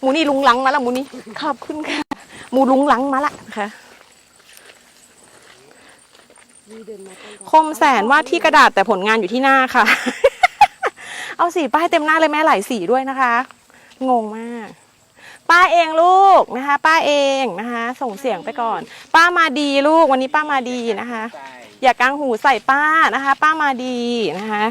หมูนี่ลุงลังมาละหมูนี่ขอบคุณค่ะ หมูลุงลังมาละค่ะคมแสนว่าที่กระดาษแต่ผลงานอยู่ที่หน้าค่ะ เอาสีป้ายเต็มหน้าเลยแม่หลายสีด้วยนะคะ งงมาก ป้าเองลูกนะคะ ป้าเองนะคะ ส่งเสียงไปก่อน ป้ามาดีลูกวันนี้ป้ามาดีนะคะ อย่ากางหูใส่ป้านะคะ ป้ามาดีนะคะ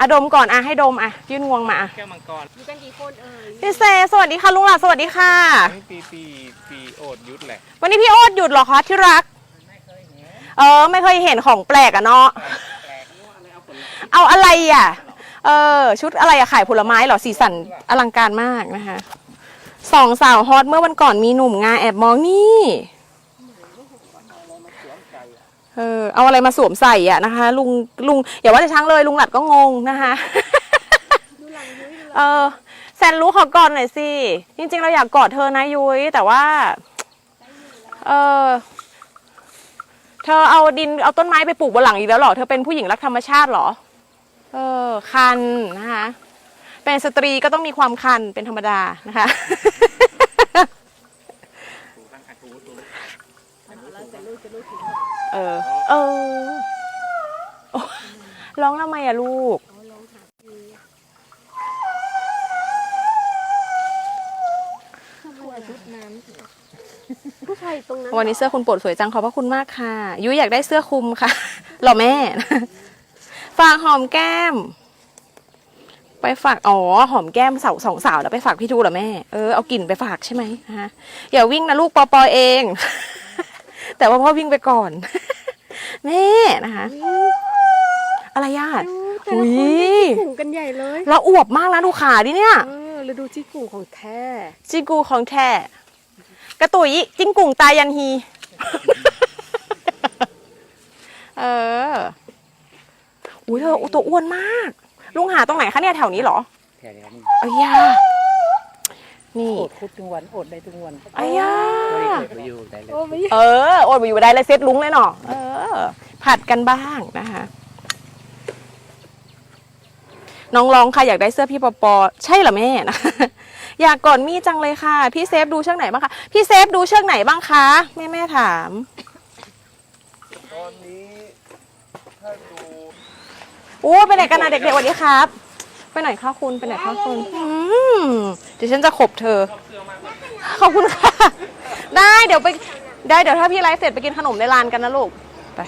อะดมก่อนอะให้ดมอะยื่นงวงมาอะแก้วมังกรอยู่กันกี่คนเอ่ยพี่เซสวัสดีค่ะลุงหลาสวัสดีค่ะ นี่ปีปีปีโอดยุทธแหละวันนี้พี่โอ๊ตหยุดเหรอคะที่รัก เออ ไม่เคยเห็นของแปลกอะเนาะเอาอะไรอะ เออ ชุดอะไรอะขายผลไม้เหรอสีสันอลังการมากนะคะสองสาวฮอตเมื่อวันก่อนมีหนุ่มงาแอบมองนี่ เออเอาอะไรมาสวมใส่อะนะคะ ลุงลุงอย่าว่าแต่ช้างเลยลุงหลัดก็งงนะคะดูหลังยุ้ยดูหลังเออแซนรู้ขอกอดหน่อยสิจริง ๆ เราอยากกอดเธอนะยุ้ยแต่ว่า เออเธอเอาดินเอาต้นไม้ไปปลูกบนหลังอีกแล้วเหรอเธอเป็นผู้หญิงรักธรรมชาติเหรอ เออ คันนะคะเป็นสตรีก็ต้องมีความคันเป็นธรรมดานะคะ ถูตั้งขัดถูถู แล้วจะลูกจะลูกถึง เออ เออโอ๊ยร้องทำไมอะลูกเขาลองหาทีผู้ชายชุดนั้นผู้ชายตรงนั้นวันนี้เสื้อคุณโปรดสวยจังขอบพระคุณมากค่ะยุ้ยอยากได้เสื้อคลุมค่ะเหรอแม่ ฝากหอมแก้ม ไปฝากอ๋อหอมแก้มสาวสองสาวแล้วไปฝากพี่ทูเหรอแม่เออเอากลิ่นไปฝากใช่ไหมฮะอย่าวิ่งนะลูกปอปอเอง แต่ว่าพ่อวิ่งไปก่อน แม่นะคะ อะไรย่าดูแต่ละคนอุ๊ยนี่จิกกุ่งกันใหญ่เลยเราอวบมากนะดูขาดิเนี่ย เออแล้วดูจิกกุ่งของแท้จิงกูของแท้กระตุยจิ้งกุ่งตายันฮี เอออุ้ยเธอตัวอ้วนมาก ลุงหาตรงไหนคะเนี่ยแถวนี้เหรอแค่นี้นี่อ้ยา นี่อดคุดทุกวันอดได้ทุกวันอ้ยาไม่ได้เกิดประโยชน์ได้เลยโอ้ไม่เอออดไปอยู่ได้เลยเซตลุงเลยเนาะเออ ผัดกันบ้างนะคะ น้องร้องค่ะอยากได้เสื้อพี่ปอปอใช่เหรอแม่นะอยากกอดมี่จังเลยค่ะ พี่เซฟดูเชือกไหนบ้างคะพี่เซฟดูเชือกไหนบ้างคะแม่แม่ถาม ตอนนี้ถ้าดูอู้ไปไหนกันนะเด็กๆสวัสดีครับ ไปไหนคะคุณไปไหนคะคุณอืมเดี๋ยวฉันจะขบเธอ ขอบคุณค่ะ ได้เดี๋ยวไป ได้เดี๋ยวถ้าพี่ไลฟ์เสร็จไปกินขนมในร้านกันนะลูก ไป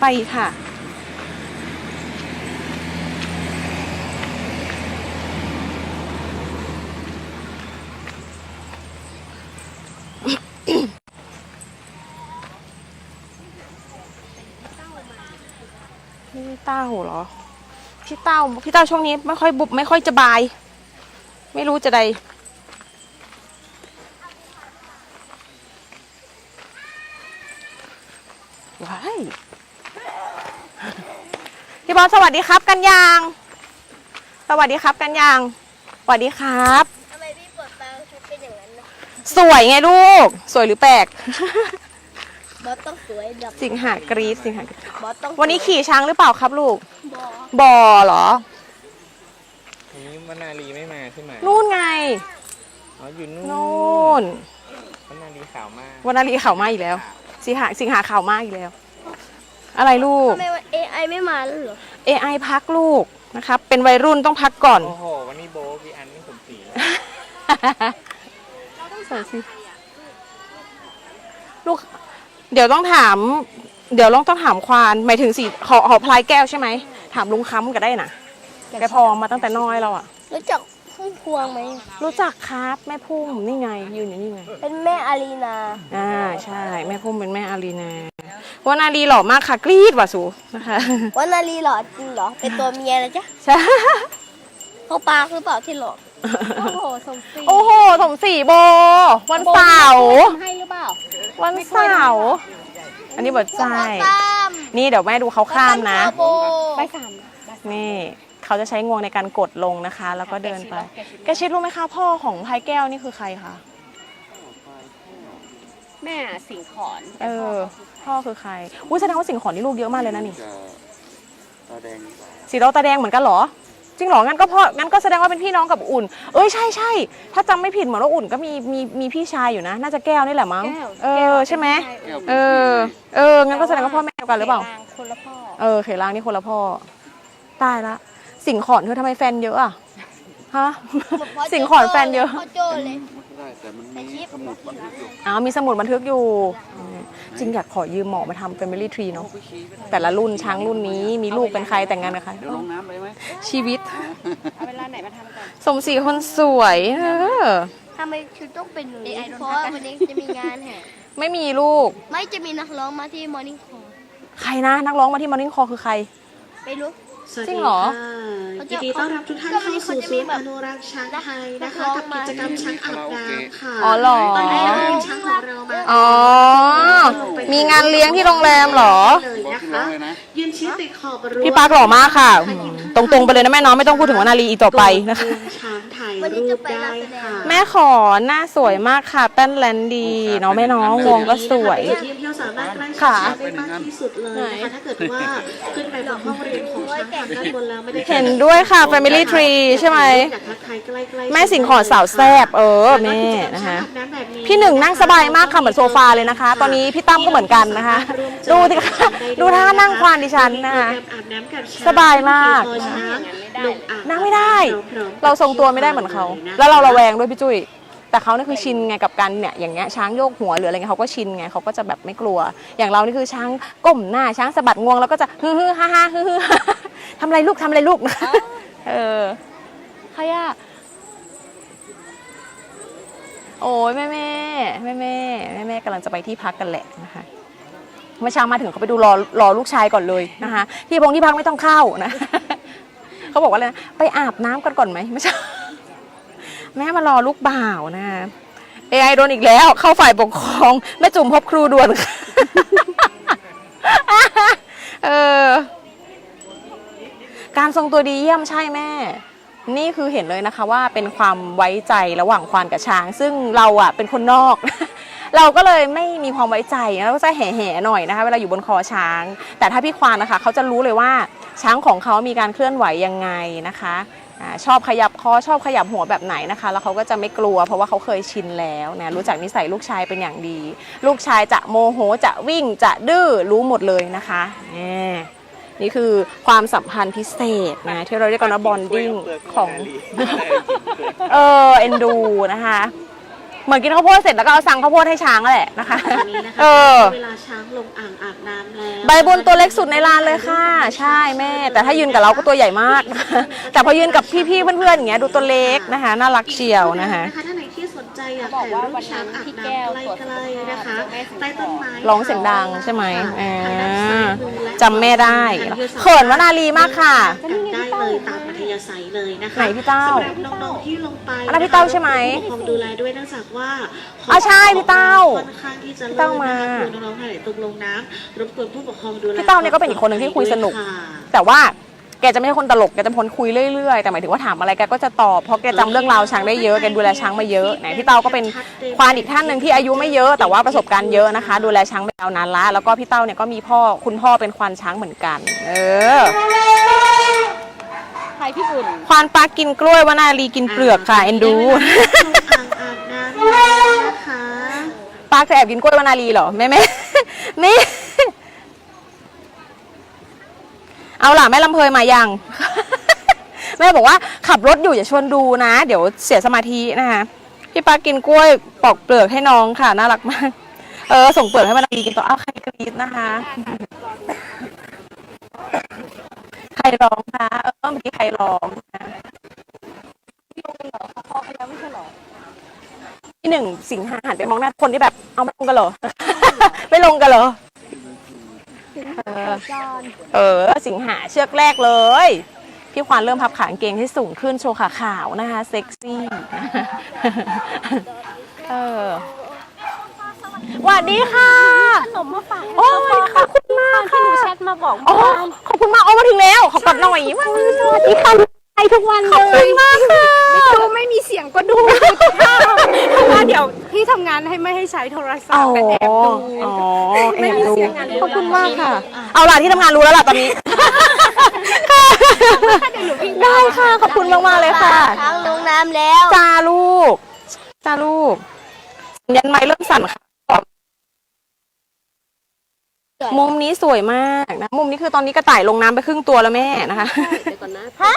ไปค่ะพี่เต้าเหรอ พี่เต้าพี่เต้าช่วงนี้ไม่ค่อยบุบไม่ค่อยจะบาย ไม่รู้จะใดว้ายพี่บอลสวัสดีครับกันยาง สวัสดีครับกันยาง สวัสดีครับ ทำไมพี่เปิดตาชุดเป็นอย่างนั้นนะสวยไงลูก สวยหรือแปลก บอสต้องสวยดับสิงหากรีดสิงหากรีดบอสต้องวันนี้ขี่ช้างหรือเปล่าครับลูก บอสบอเหรอวันนี้วนาลีไม่มาใช่ไหมนู่นไง อ๋ออยู่นู่นนู่นวนาลีขาวมากวันนาลีข่าวมาอีกแล้ว สิงหาสิงหาข่าวมาอีกแล้ว อะไรลูก ทำไมวัน AI ไม่มาแล้วเหรอ AI พักลูกนะครับ เป็นวัยรุ่นต้องพักก่อน โอ้โห วันนี้โบะพี่อันนี่สมศรีสวยสิลูก เดี๋ยวต้องถาม เดี๋ยวต้องต้องถามควานหมายถึงสีขอขอพลายแก้วใช่ไหม ถามลุงค้ำก็ได้นะแกพอมาตั้งแต่น้อยแล้วอะ รู้จักพุ่มพวงไหม รู้จักครับแม่พุ่มนี่ไงยืนอยู่นี่ไง เป็นแม่อารีนา อ่าใช่ แม่พุ่มเป็นแม่อารีนาวันนาลีหล่อมากค่ะกรี๊ดว่ะสูนะคะวันนารีหล่อจริงเหรอ เป็นตัวเมียนะจ๊ะใช่เขาปากหรือเปล่าที่หล่อโอ้โหสมศรีโอ้โหสมศรีโบ วันเสาร์ให้หรือเปล่าวันเสาร์อันนี้เบิดใจตาม นี่เดี๋ยวแม่ดูเขาข้ามนะโบไปสามนี่เขาจะใช้งวงในการกดลงนะคะ แล้วก็เดินไป แกชิดรู้ไหมคะพ่อของพายแก้วนี่คือใครคะ แม่สิงขอนเออ พ่อคือใคร อุ้ยแสดงว่าสิ่งของนี่ลูกเยอะมากเลยนะนี่ จะแดง สีเราตาแดงเหมือนกันเหรอ จริงเหรองั้นก็พ่องั้นก็แสดงว่าเป็นพี่น้องกับอุ่น เอ้ยใช่ใช่ถ้าจำไม่ผิดเหมือนว่าอุ่นก็มีมีมีพี่ชายอยู่นะ น่าจะแก้วนี่แหละมั้งเออใช่ไหมแก้ว เออ เอองั้นก็แสดงว่าพ่อแม่เดียวกันหรือเปล่า คนละพ่อเออเขลางนี่คนละพ่อตายละสิ่งขอนเธอทำไมแฟนเยอะอะฮะ สิ่งขอนแฟนเยอะ พ่อโจ้เลย ได้แต่มันมีสมุดบันทึกอยู่อ๋อมีสมุดบันทึกอยู่อืมจริงอยากขอยืมหมอมาทำ Family Tree เนาะ แต่ละรุ่นช้างรุ่นนี้มีลูกเป็นใครแต่งงานกับใครเดี๋ยวลงน้ำไปไหมชีวิต เอาเวลาไหนมาทำกันสมศรีคนสวยเออทำไมชุดต้องเป็นหนูเพราะว่าวันนี้จะมีงานแห่ไม่มีลูก ไม่จะมีนักร้องมาที่มอร์นิ่งคอร์ใครนะ นักร้องมาที่มอร์นิ่งคอคือใคร ไม่รู้ สวัสจริดีงเหรอ ค่ะยินดีต้อนรับทุกท่านเข้าสู่ศูนย์อนุรักษ์ช้างไทยนะคะกับกิจกรรมช้างอาบน้ำค่ะอ๋อเหรอ ตอนนี้เรามีช้างของเรามาอ๋อ มีงานเลี้ยงที่โรงแรมเหรอ เลยนะร้อคะงเลยนะ ยืนชี้ติดขอบรั้วพี่ปาร์คหล่อมากค่ะ ตรงๆไปเลยนะแม่เน้องไม่ต้องพูดถึงวนาลีอีกต่อไปนะคะช้างถ่าย วันนี้รูจะปไปได้รับแสดง ค่ะแม่ขอหน้าสวยมากค่ะ แป้นแลนดีเนาะแม่น้องวงก็สวยเป็นจุดที่เที่ยวสามารถใกล้ชิดค่ะช้างได้มากที่สุดเลยนะคะถ้าเกิดว่าขึ้นไปบนห้องเรียนของช้างทางด้านบนแล้วไม่ได้เห็นด้วยค่ะ Family Tree ใช่ไหม อยากทักทายใกล้ๆแม่สิงขอสาวแซบเออแม่นะคะ พี่หนึ่งนั่งสบายมากค่ะเหมือนโซฟาเลยนะคะ ตอนนี้พี่ตั้มก็เหมือนกันนะคะ ดูสิคะดูท่านั่งควานดิฉันนะคะ สบายมาก นั่งไม่ได้เราทรงตัวไม่ได้เหมือนเขาแล้วเราระแวงด้วยพี่จุ้ย แต่เขานี่คือชินไงกับการเนี่ยอย่างเงี้ยช้างโยกหัวหรืออะไรเงี้ยเขาก็ชินไงเขาก็จะแบบไม่กลัว อย่างเรานี่คือช้างก้มหน้าช้างสะบัดงวงแล้วก็จะฮือฮือฮ่าฮ่าฮือฮือทำอะไรลูกทำอะไรลูก เออใครอะโอ้ยแม่แม่แม่แม่แม่แม่กำลังจะไปที่พักกันแหละนะคะ เมื่อเช้ามาถึงเขาไปดูรอรอลูกชายก่อนเลยนะคะ ที่พงที่พักไม่ต้องเข้านะ เขาบอกว่าอะไรนะไปอาบน้ำกันก่อนไหมไม่ใช่แม่มารอลูกบ่าวนะเอไอโดนอีกแล้วเข้าฝ่ายปกครองแม่จุ่มพบครูด่วนเออการทรงตัวดีเยี่ยมใช่แม่ นี่คือเห็นเลยนะคะว่าเป็นความไว้ใจระหว่างควานกับช้าง ซึ่งเราอะเป็นคนนอก เราก็เลยไม่มีความไว้ใจแล้วก็จะแห่ๆหน่อยนะคะ เวลาอยู่บนคอช้าง แต่ถ้าพี่ควานนะคะเขาจะรู้เลยว่า ช้างของเขามีการเคลื่อนไหวยังไงนะคะอาชอบขยับคอชอบขยับหัวแบบไหนนะคะ แล้วเขาก็จะไม่กลัว เพราะว่าเขาเคยชินแล้วนะรู้จักนิสัยลูกชายเป็นอย่างดี ลูกชายจะโมโหจะวิ่งจะดื้อรู้หมดเลยนะคะแหมนี่คือความสัมพันธ์พิเศษนะที่เราเรียกกันว่าบอนดิ้งของเออเอ็นดูนะคะ เหมือนกินข้าวโพดเสร็จแล้วก็เอาสั่งข้าวโพดให้ช้างนั่นแหละนะคะตอนนี้นะคะเออ เวลาช้างลงอ่างอาบน้ำแล้วใบบุญตัวเล็กสุดในร้านเลยค่ะ ใช่แม่ แต่ถ้ายืนกับเราก็ตัวใหญ่มาก แต่พอยืนกับพี่ๆเพื่อนๆอย่างเงี้ยดูตัวเล็กนะคะ น่ารักเชียวนะคะท่านไหนที่สน ใจอยากถ่ายรูปช้างอาบน้ำใกล้ๆนะคะใต้ต้นไม้ร้องเสียงดังใช่ไหมค่ะอ่าทางด้านซ้ายมือและจำแม่ได้เขินวนาลีมากค่ะกันได้เลยตามอัธยาศัยเลยนะคะไหนพี่เต้าสำหรับน้องๆที่ลงไปอันนั้นพี่เต้าใช่ไหมผู้ปกครองดูแลด้วยเนื่องจากว่าอะใช่พี่เต้าค่อนข้างที่จะพี่เลิเต้ามานะคะคือน้องๆท่านไหนตกลงน้ำรบกวนผู้ปกครองดูแลพี่เต้าเนี่ยก็เป็นอีกคนหนึ่งที่คุยสนุกค่ะแต่ว่า แกจะไม่ใช่คนตลกแกจะเป็นคนคุยเรื่อยๆแต่หมายถึงว่าถามอะไรแกก็จะตอบเพราะแกจำเรื่องราวช้างได้เยอะแกดูแลช้างมาเยอะไหนพี่เต้าก็เป็นควานอีกท่านหนึ่งที่อายุไม่เยอะแต่ว่าประสบการณ์เยอะนะคะ ดูแลช้างมายาวนานละแล้วก็พี่เต้าเนี่ยก็มีพ่อคุณพ่อเป็นควานช้างเหมือนกัน เออใครพี่บุญควานปลากินกล้วยวานาลีกินเปลือกค่ะเอ็นดูอ่างอาบน้ำแล้วนะคะปลาเคยแอบกินกล้วยวานาลีเหรอแม่แม่นี่ เอาล่ะแม่ลำเพยมายัง แม่บอกว่าขับรถอยู่อย่าชวนดูนะ เดี๋ยวเสียสมาธินะคะพี่ปากินกล้วยปอกเปลือกให้น้องค่ะน่ารักมาก เออ ส่งเปลือกให้มันดีกินต่อเอาใครกรีดนะคะใครร้องคะเออเมื่อกี้ใครร้องนะพี่หนึ่งสิงหาหันไปมองหน้าคนที่แบบ เอาไม่ลงกันเหรอไม่ลงกันเหรอ เออเออ สิงหาเชือกแรกเลย พี่ควานเริ่มพับขากางเกงให้สูงขึ้นโชว์ขาขาวนะคะ เซ็กซี่เออสวัสดีค่ะ ขนมมาฝากโอ้ยขอบคุณมากที่ค่ะหนูแชทมาบอกอ๋อขอบคุณมากโอ้มาถึงแล้ว ขอกอดหน่อยว้าวสวัสดีค่ะไปทุกวันเลยขอบคุณมากค่ะ ดูไม่มีเสียงก็ดูทุกภาพเพราะว่าเดี๋ยวที่ทำงานให้ไม่ให้ใช้โทรศัพอ๋อท์เป็นแอบดูอ๋อแอไม่บมีดูเสียงงานขอบคุณมากค่ะ เอาล่ะที่ทำงานรู้แล้วล่ะตอนนี้ค่ะ ขอบคุณมากมากๆเลยค่ะช้างลงน้ำแล้ว จ้าลูก จ้าลูก ยันไม้เริ่มสั่นค่ะ มุมนี้สวยมากนะ มุมนี้คือตอนนี้กระต่ายลงน้ำไปครึ่งตัวแล้วแม่นะคะฮะ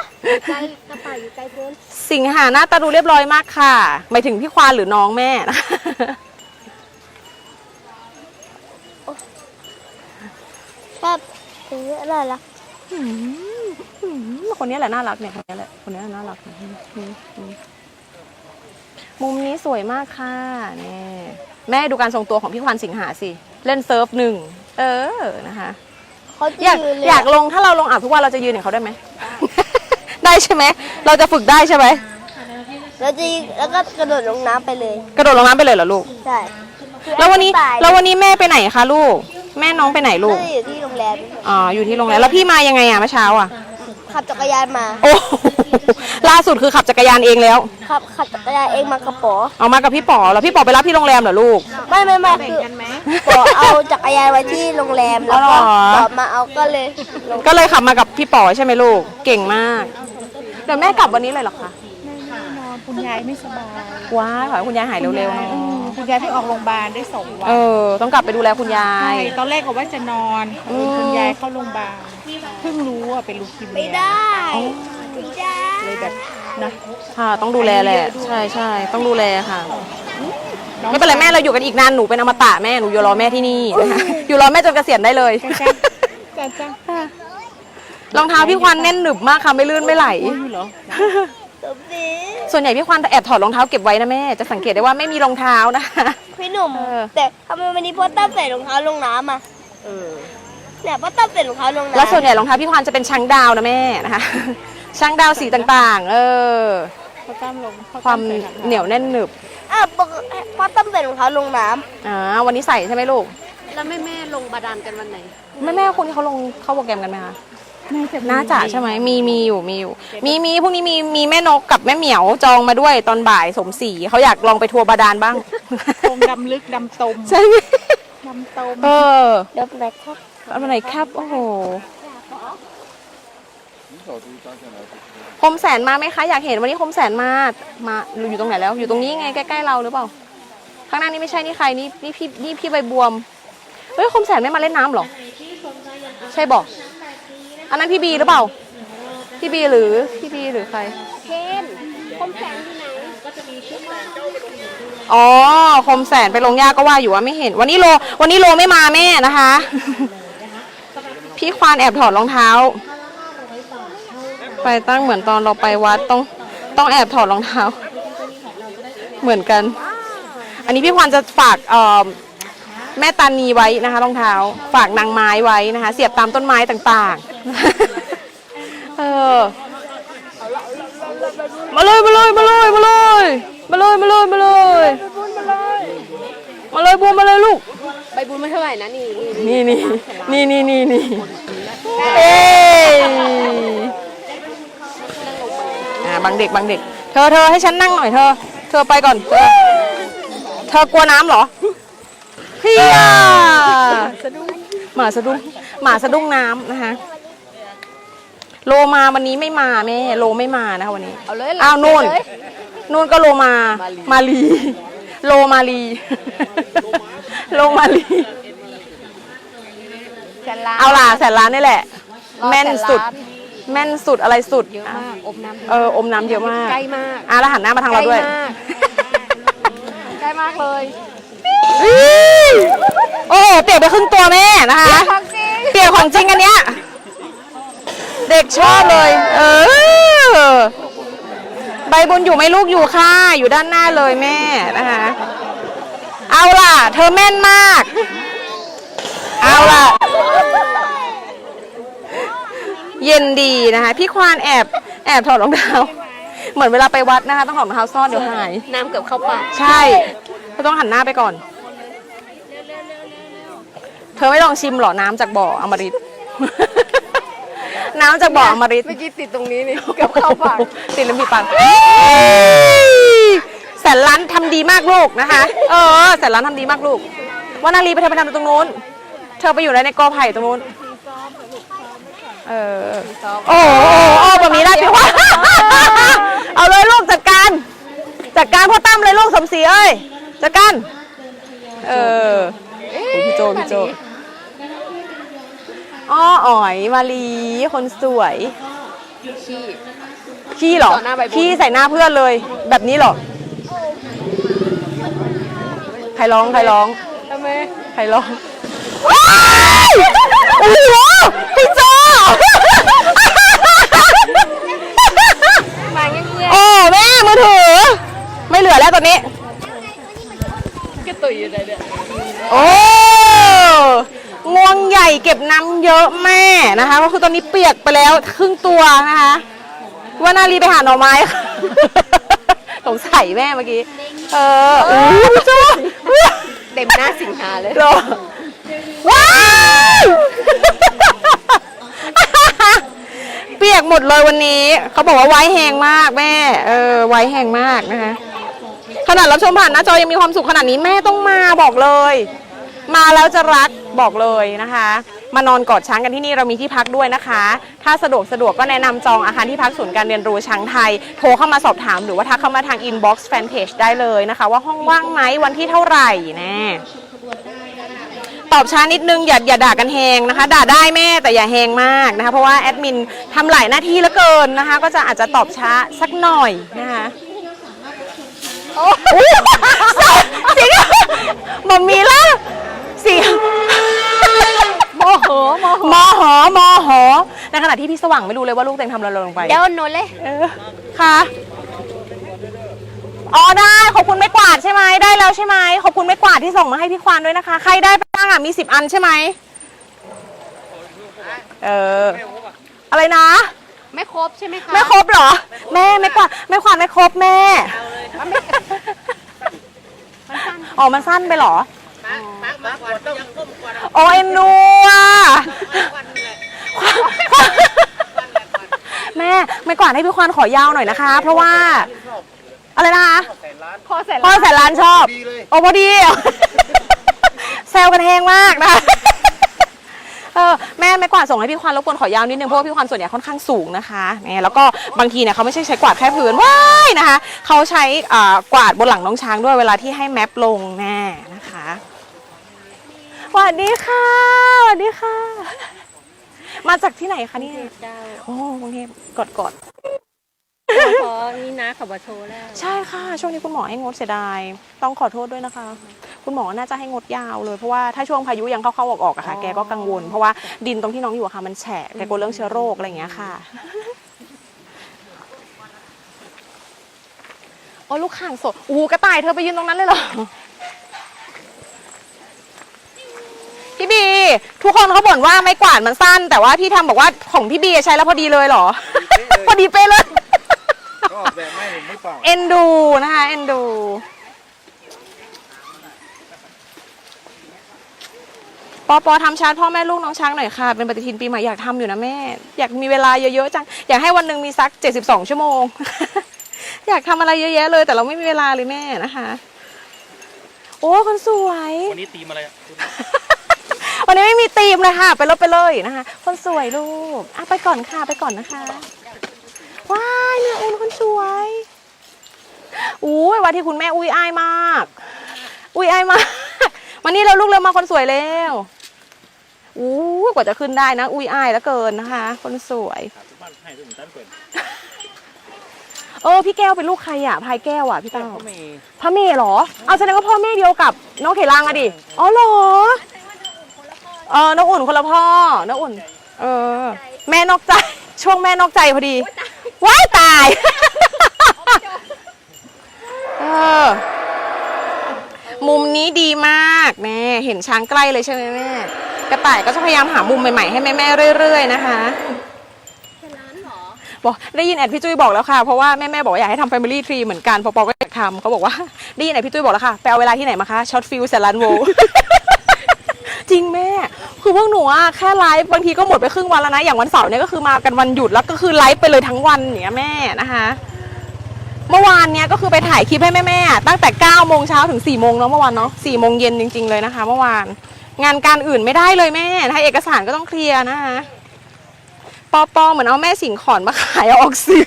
สิงหาหน้าตาดูเรียบร้อยมากค่ะ หมายถึงพี่ควานหรือน้องแม่นะชอบถืออะไรล่ะคนนี้แหละน่ารักเนี่ยคนนี้แหละคนนี้แหละน่ารักนี่นี่นี่มุมนี้สวยมากค่ะนี่แม่ดูการทรงตัวของพี่ควานสิงหาสิ เล่นเซิร์ฟหนึ่ง เออนะคะเขาจะอยากยืนเลยอยากลงถ้าเราลงอ่าวทุกวันเราจะยืนอย่างเขาได้ไหม ได้ใช่ไหมเราจะฝึกได้ใช่ไหมแล้วจะยิงแล้วก็กระโดดลงน้ำไปเลยกระโดดลงน้ำไปเลยเหรอลูก ใช่แล้ววันนี้ตายแล้ววันนี้แม่ไปไหนคะลูก แม่น้องไปไหนลูก็กจะอยู่ที่โรงแรมอ๋ออยู่ที่โรงแรมแล้วพี่มายังไงอะเมื่อเช้าอะขับจักรยานมา โอ้ ล่าสุดคือขับจักรยานเองแล้ว ขับขับจักรยานเองมากระป๋อเอามากับพี่ป๋อแล้วพี่ป๋อไปรับที่โรงแรมเหรอลูก ไม่ไม่ไม่คือป๋อเอาจักรยานไว้ที่โรงแรมแล้วก็อ๋อเหรอป๋อมาเอาก็เลยลงก็เลยขับมากับพี่ป๋อใช่ไหมลูก เก่งมาก เดี๋ยวแม่กลับวันนี้เลยเหรอคะคุณยายไม่สบายว้ายขอให้คุณยายหายเร็วๆเนอะคุณยายเพิ่งออกโรงพยาบาลได้สองวัเอนอต้องกลับไปดูแลคุณยาใช่ย ตอนแรกก็ว่าจะนอนอืมคุณยายเข้าโรงพยาบาลเพิ่งรู้ว่าเป็นลูคีเมีไม่ยได้ไม่ได้ เลยแบบนะค่ะ ต้องดูแลแหละ ใช่ใช่ต้องดูแลค่ะน้องไม่เป็นไรแม่เราอยู่กันอีกนานหนูเป็นอมตะแม่หนูอยู่รอแม่ที่นี่นะคะอยู่รอแม่จนเกษียณได้เลยจ้าจ้ารองเท้าพี่ควันแน่นหนึบมากค่ะไม่ลื่นไม่ไหลโอ้ยเหรอสมศรีส่วนใหญ่พี่ควันแอบถอดรองเท้าเก็บไว้นะแม่จะสังเกตได้ว่าไม่มีรองเท้านะคะพี่หนุ่มเออแต่ทำไมวันนี้พ่อตั้มใส่รองเท้าลงน้ำอะเออเนี่ยพ่อตั้มใส่รองเท้าลงน้ำแล้วส่วนใหญ่รองเท้าพี่ควันจะเป็นช้างดาวนะแม่นะคะ ช้างดาวสีต่างๆ เออเขาตั้มลงเขความตั้ใส่รองท้เหนียวแน่นหนึบอะปกติพ่อตั้มใส่รองเท้าลงน้อ่าวันนี้ใส่ใช่ไหมลูก แล้วแม่แม่ลงบาดาลกันวันไหน แม่แม่ๆคนที่เขาลงเข้าโปรแกรมกันไหมคะ น่าจะมีน่าจะใช่ไหมมีมีอยู่มีอยู่ มีมีพวกนี้มีมีแม่นกกับแม่เหมียวจองมาด้วยตอนบ่ายสมศรีเขาอยากลองไปทัวร์บาดาลบ้างโคงดำลึกดำตมใช่ไหมดำตมเออเดี๋ยวไปครับเอามาไหนครับ โอ้โหสอดที่ตั้งใจไหน คมแสนมาไหมคะ อยากเห็นวันนี้คมแสนมา มาอยู่ตรงไหนแล้ว อยู่ตรงนี้ไงใกล้ๆเราหรือเปล่า ข้างหน้านี่ไม่ใช่นี่ใครนี่นี่พี่นี่พี่ใบบวม เฮ้ยคมแสนไม่มาเล่นน้ำเหรอ ใช่บอกอันนั้นพี่บีหรือเปล่า พี่บีหรือพี่บีหรือใครเคนคมแสงที่ไหนอ๋อคมแสนไปลงยาก็ว่าอยู่ว่าไม่เห็น วันนี้โล วันนี้โลไม่มาแม่นะคะ พี่ควานแอบถอดรองเท้า ไปตั้งเหมือนตอนเราไปวัดต้องต้องแอบถอดรองเท้า เหมือนกัน อันนี้พี่ควานจะฝากเอ่อแม่ตานีไว้นะคะรองเท้า ฝากนางไม้ไว้นะคะ เสียบตามต้นไม้ต่างๆ เออมาเลยมาเลยมาเลยมาเลยมาเลยมาเลยมาเลยมาเลยบูมมาเลยลูกใบบุญไม่เท่าไหร่นะนี่นี่นี่นี่นี่นี่นี่นี่เอ้ยอ่า บางเด็กบางเด็ก เธอเธอให้ฉันนั่งหน่อยเธอ เธอไปก่อน เธอเธอกลัวน้ำเหรอเฮียหมาสะดุ้งหมาสะดุ้งน้ำนะคะโลมาวันนี้ไม่มาแม่โลไม่มานะคะวันนี้เอาเลยอ้าวนู่นนู่นก็โลมามาลี โลมาลี โลมาลีแสนล้านเอาล่ะแสนล้านนี่แหละ แม่นสุด แม่นสุดอะไรสุดเยอะมากอมน้ำเอออมน้ำเยอะมากใกล้มากอะแล้วหันหน้ามาทางเราด้วยใกล้มากเลยอี้โอ้โหเปียกไปครึ่งตัวแม่นะคะเปียกของจริงอันเนี้ยเด็กชอบเลย เออใบบุญอยู่ไหมลูกอยู่ค่ะ อยู่ด้านหน้าเลยแม่นะคะ เอาล่ะ เธอแม่นมาก เอาล่ะ เย็นดีนะคะ พี่ควานแอบแอบถอดรองเท้า เหมือนเวลาไปวัดนะคะ ต้องถอดรองเท้าซ่อนเดี๋ยวหาย น้ำเกือบเข้าปากใช่เธอต้องหันหน้าไปก่อน เธอไม่ลองชิมเหรอน้ำจากบ่ออมฤต น้ำจากบ่ออมฤต เมื่อกี้ติดตรงนี้นี่เกือบเข้าปาก ติดลิ้นปีปากแสนล้านทำดีมากลูกนะคะ เออแสนล้านทำดีมากลูกวานาลีไปเธอไปทำตรงนู้น เธอไปอยู่ในในกอไผ่ตรงนู้น เออ โอ้โหโอ้แบบนี้ได้พี่ว่า เอาเลยลูกจัดการ จัดการพ่อตั้มเลยลูกสมศรีเอ้ย จัดการ เออพี่โจพี่โจอ้ออ๋อยมาลีคนสวย ขี้เหรอ ขี้ใส่หน้าเพื่อนเลย แบบนี้หรอ ใครร้องใครร้องทำไมใครร้องโอ้โหพี่โจ ม่มือถือ ไม่เหลือแล้วตอนนี้ๆก็ตุยอยู่ไหนเนี่ยโอ้งวงใหญ่เก็บน้ำเยอะแม่นะคะก็คือตอนนี้เปียกไปแล้วครึ่งตัวนะคะ ว่านาลีไปหาหน่อไม้ค่ะสงสัยแม่เมื่อกี้ เออโอ้ยพี่โจ้เต็มหน้าสิงหาเลย โจ้ว้าว เปีย กหมดเลยวันนี้ เขาบอกว่าไว้แหงมากแม่ เออ ไว้แหงมากนะคะ ขนาดรับชมผ่านหน้าจอยังมีความสุขขนาดนี้แม่ต้องมาบอกเลย มาแล้วจะรักบอกเลยนะคะ มานอนกอดช้างกันที่นี่เรามีที่พักด้วยนะคะ ถ้าสะดวกสะดวกก็แนะนำจองอาคารที่พักศูนย์การเรียนรู้ช้างไทย โทรเข้ามาสอบถามหรือว่าทักเข้ามาทางอินบ็อกซ์แฟนเพจได้เลยนะคะ ว่าห้องว่างไหมวันที่เท่าไหร่แน่ ตอบช้านิดนึงอย่าอย่าด่ากันแหงนะคะ ด่าได้แม่แต่อย่าแหงมากนะคะ เพราะว่าแอดมินทำหลายหน้าที่เหลือเกินนะคะ ก็จะอาจจะตอบช้าสักหน่อยนะคะโอ้โหเสียงหมอมมีละเสียง โมโหโมโหมอหอมอหอในขณะที่พี่สว่างไม่รู้เลยว่าลูกเต็งทำอะไรลงไปเดี๋ยวหนูเลยเออค่ะอ๋อได้ขอบคุณไม่กวาดใช่ไหมได้แล้วใช่ไหมขอบคุณไม่กวาดที่ส่งมาให้พี่ควานด้วยนะคะ ใครได้บ้างอะมีสิบอันใช่ไหมเอออะไรนะ ไม่ครบใช่ไหมคะไม่ครบเหรอ แม่ไม่กวาดไม่ควาดไม่ครบแม่อ๋อมันสั้นไปเหรอโอ้ยนัวแม่ไม่กวาดให้พี่ควานขอยาวหน่อยนะคะ เพราะว่า อะไรนะคะพอเสร็จพ่อแล้วแสนล้านชอบ โอ้พอดี แซวกันแหงมากนะเออแม่ไม่กวาดส่งให้พี่ควานรบกวนขอยาวนิดนึงเพราะว่าพี่ควานส่วนใหญ่ค่อนข้างสูงนะคะเนี่ยแล้วก็บางทีเนี่ยเขาไม่ใช่ใช้กวาดแค่พื้นว้ายนะคะเขาใช้อ่ากวาดบนหลังน้องช้างด้วยเวลาที่ให้แมปลงแน่นะคะสวัสดีค่ะสวัสดีค่ะ มาจากที่ไหนคะเนี่ยเจ้าโอ้กรุงเทพกอดกอดพอนี่นะขับมาโชว์แล้ว ใช่ค่ะ ช่วงนี้คุณหมอให้งดเสียดาย ต้องขอโทษด้วยนะคะ คุณหมอน่าจะให้งดยาวเลยเพราะว่าถ้าช่วงพายุยังเข้าๆออกๆอะค่ะ แกก็กังวล เพราะว่าดินตรงที่น้องอยู่อะค่ะมันแฉะแกกลัวเรื่องเชื้อโรคอะไรอย่างเงี้ยค่ะโอ้ลูกข่างสดอู้กระต่ายเธอไปยืนตรงนั้นเลยเหรอพี่บี ทุกคนเขาบ่นว่าไม่กวาดมันสั้น แต่ว่าพี่ทำบอกว่าของพี่บีใช้แล้วพอดีเลยเหรอ พอดีเป๊ะเลย ก็ออกแบบไม่ผมไม่เปล่า เอ็นดูนะคะ เอ็นดู ปอปอทำชาร์จพ่อแม่ลูกน้องช้างหน่อยค่ะ เป็นปฏิทินปีใหม่อยากทำอยู่นะแม่ อยากมีเวลาเยอะๆจัง อยากให้วันหนึ่งมีสัก 72 ชั่วโมง อยากทำอะไรเยอะแยะเลย แต่เราไม่มีเวลาเลยแม่นะคะ โอ้คนสวย วันนี้ตีมอะไรอะวันนี้ไม่มีธีมเลยค่ะ ไปรถไปเลยนะคะ คนสวยลูกอะไปก่อนค่ะไปก่อนนะคะว้ายเนื้ออุ่นคนสวยอุ้ยวันที่คุณแม่อุ้ยอายมาก อุ้ยอายมาก มานี่เราลูกเร็วมาคนสวยเร็วอู้ยกว่าจะขึ้นได้นะ อุ้ยอายแล้วเกินนะคะ คนสวยบ้านให้ถึงตั้นเปิดเออพี่แก้วเป็นลูกใครอะพายแก้วอะพี่เต้าเขามีพระเมย์เหรอเอาแสดงว่าพ่อแม่เดียวกับน้องเขลังอะดิอ๋อเหรอเออน้องอุ่นคนละพ่อน้องอุ่น เออ แม่นอกใจช่วงแม่นอกใจพอดีว้ายตาย เออ มุมนี้ดีมากแม่เห็นช้างใกล้เลยใช่ไหมแม่กระต่ายก็จะพยายามหามุมใหม่ๆให้แม่ๆเรื่อย ๆ นะคะบอกได้ยินแอดพี่จุ้ยบอกแล้วค่ะ เพราะว่าแม่แม่ๆบอกว่าอยากให้ทำ Family Tree เหมือนกัน พอปอก็อยากทำเขาบอกว่าได้ยินแอดพี่จุ้ยบอกแล้วค่ะไปเอาเวลาที่ไหนมาคะช็อตฟิลแสนล้านโวลจริงแม่ คือพวกหนูอะแค่ไลฟ์บางทีก็หมดไปครึ่งวันแล้วนะ อย่างวันเสาร์เนี่ยก็คือมากันวันหยุดแล้วก็คือไลฟ์ไปเลยทั้งวันอย่างเงี้ยแม่นะคะ เมื่อวานเนี้ยก็คือไปถ่ายคลิปให้แม่ๆอะตั้งแต่9โมงเช้าถึง4โมงเนาะเมื่อวานเนาะ4โมงเย็นจริง ๆเลยนะคะ เมื่อวาน งานการอื่นไม่ได้เลยแม่ถ้าเอกสารก็ต้องเคลียร์นะคะปอปอเหมือนเอาแม่สิงขอนมาขายเอาออกซื้อ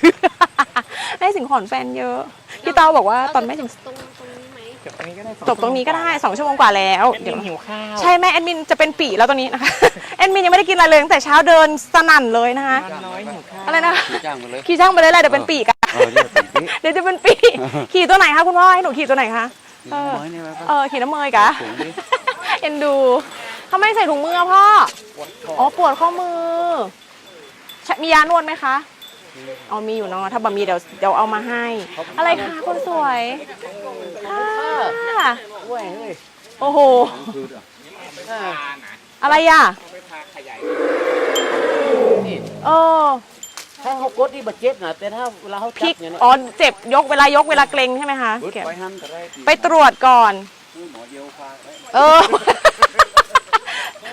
แม่สิงขอนแฟนเยอะพี่เต้าบอกว่าตอนแม่สิงตรงตรงนี้ไหมจบตรงนี้ก็ได้สอจบตรงนี้ก็ได้สองชั่วโมงกว่าแล้วแอดมิเดี๋ยนวหิวข้าวใช่แม่แอดมินจะเป็นปีแล้วตอนนี้นะคะแอดมินยังไม่ได้กินอะไรเลยตั้งแต่เช้าเดินสนั่นเลยนะคะมันน้อยหิวข้าวอะไรนะขี่จ้างมาเลยขี่ช่างไปเลยเลยเดี๋ยวเป็นปีกันเออเดี๋ยวปีนี้เดี๋ยวจะเป็นปี ขี่ตัวไหนคะคุณพ่อให้หนูขี่ตัวไหนคะเออน้อยนี่ไหมเออขี่น้ำเมยกะสูงดิเอ็นดูเขาไม่ใส่ถุงมือพ่ออ๋อปวดข้อมือใช่มียานวดไหมคะอ๋อมีอยู่เนาะถ้าบะมีเดี๋ยวเดี๋ยวเอามาให้ อะไรคะคนสวยค่ะโอ้โหอะไรอะเออ ถ้าเขากดนี่บาดเจ็บนะแต่ถ้าเวลาเขาพลิจักบเนี่ยนะอ๋อเจ็บยกเวลายกเวลาเกรงใช่ไหมคะบึ้ดเก็บไปหันก็ได้ไปตรวจก่อน หมอเดียวพาไปเออ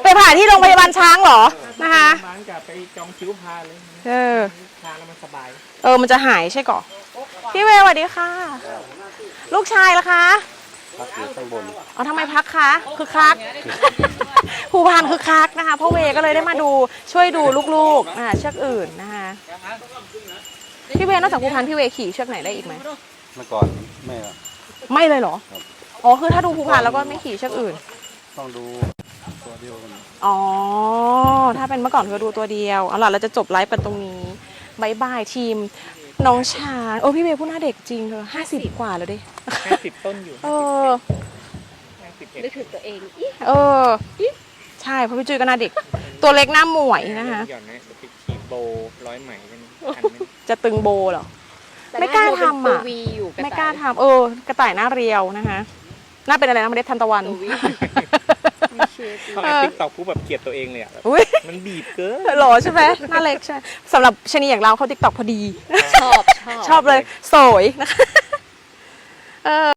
ไปผ่าที่โรงพยาบาลช้างเหรอนะคะบ้านกับไปจองคิวพาเลยเออ พาแล้วมันสบาย เออ มันจะหายใช่ก่อพี่เวย์สวัสดีค่ะ ลูกชายล่ะคะ พักอยู่ข้างบน อ๋อทำไมพักคะคือคักภูพานคือคักนะคะพ่อเวย์ก็เลยได้มาดูช่วยดูลูกๆอ่าเชือกอื่นนะคะพี่เวย์นอกจากภูพานพี่เวย์ขี่เชือกไหนได้อีกไหมเมื่อก่อนแม่ไม่เลยเหรอครับอ๋อคือถ้าดูภูพานแล้วก็ไม่ขี่เชือกอื่น ต้องดูตัวเดียวกันอ๋อ ถ้าเป็นเมื่อก่อนคือดูตัวเดียวเอาล่ะเราจะจบไลฟ์กันตรงนี้บายบายทีม น้องชาญโอ้พี่เวย์พูดหน้าเด็กจริงเธอห้าสิบกว่าแล้วดิห้าสิบต้นอยู่เออห้าสิบเอ็ดนึกถึงตัวเองอีเออใช่เพราะพี่จุ้ยก็หน้าเด็ก ตัวเล็กหน้าหมวยนะคะหย่อนนะจะไปขี่โบร้อยไหมกันทันไหมจะตึงโบเหรอ ไม่กล้าทำอะไม่กล้าทำเออ กระต่ายหน้าเรียวนะคะห น้าเป็นอะไรนะเมล็ดทันตะวัน เขาอัดติ๊กต็อกปุ๊บแบบเกลียดตัวเองเลยอะแบบอุ้ยมันบีบเกิน หล่อใช่ไหมหน้าเล็กใช่สำหรับชะนีอย่างเราเขาติ๊กต็อกพอดี ชอบ ชอบชอบเลยโสยนะคะเออ